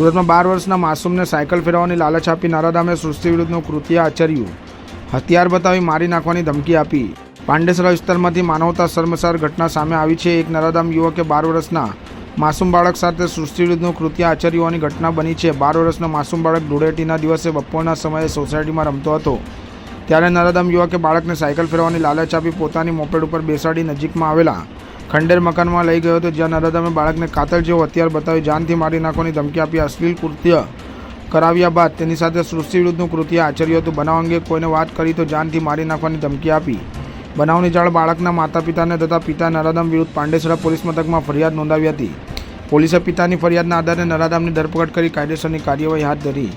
સુરતમાં બાર વર્ષના માસૂમને સાયકલ ફેરવવાની લાલચ આપી નારાધામે સૃષ્ટિ વિરુદ્ધનું કૃત્ય આચર્યું. હથિયાર બતાવી મારી નાખવાની ધમકી આપી. પાંડેસરા વિસ્તારમાંથી માનવતા શર્મસાર ઘટના સામે આવી છે. એક નરાધામ યુવકે બાર વર્ષના માસૂમ બાળક સાથે સૃષ્ટિ વિરુદ્ધનું કૃત્ય આચર્યું હોવાની ઘટના બની છે. બાર વર્ષનો માસૂમ બાળક ધૂળેટીના દિવસે બપોરના સમયે સોસાયટીમાં રમતો હતો. ત્યારે નરાધામ યુવકે બાળકને સાયકલ ફેરવવાની લાલચ આપી પોતાની મોપેડ ઉપર બેસાડી નજીકમાં આવેલા ખંડેર મકાનમાં લઈ ગયો હતો, જ્યાં નરોદમે બાળકને કાતર જેવો હથિયાર બતાવી જાનથી મારી નાખવાની ધમકી આપી અશ્લીલ કૃત્ય કરાવ્યા બાદ તેની સાથે સૃષ્ટિ વિરુદ્ધનું કૃત્ય આચર્યું હતું. બનાવ અંગે કોઈને વાત કરી તો જાનથી મારી નાખવાની ધમકી આપી. બનાવની જાળ બાળકના માતા પિતાને તથા પિતા નરાધામ વિરુદ્ધ પાંડેસરા પોલીસ મથકમાં ફરિયાદ નોંધાવી હતી. પોલીસે પિતાની ફરિયાદના આધારે નરાદામની ધરપકડ કરી કાયદેસરની કાર્યવાહી હાથ ધરી.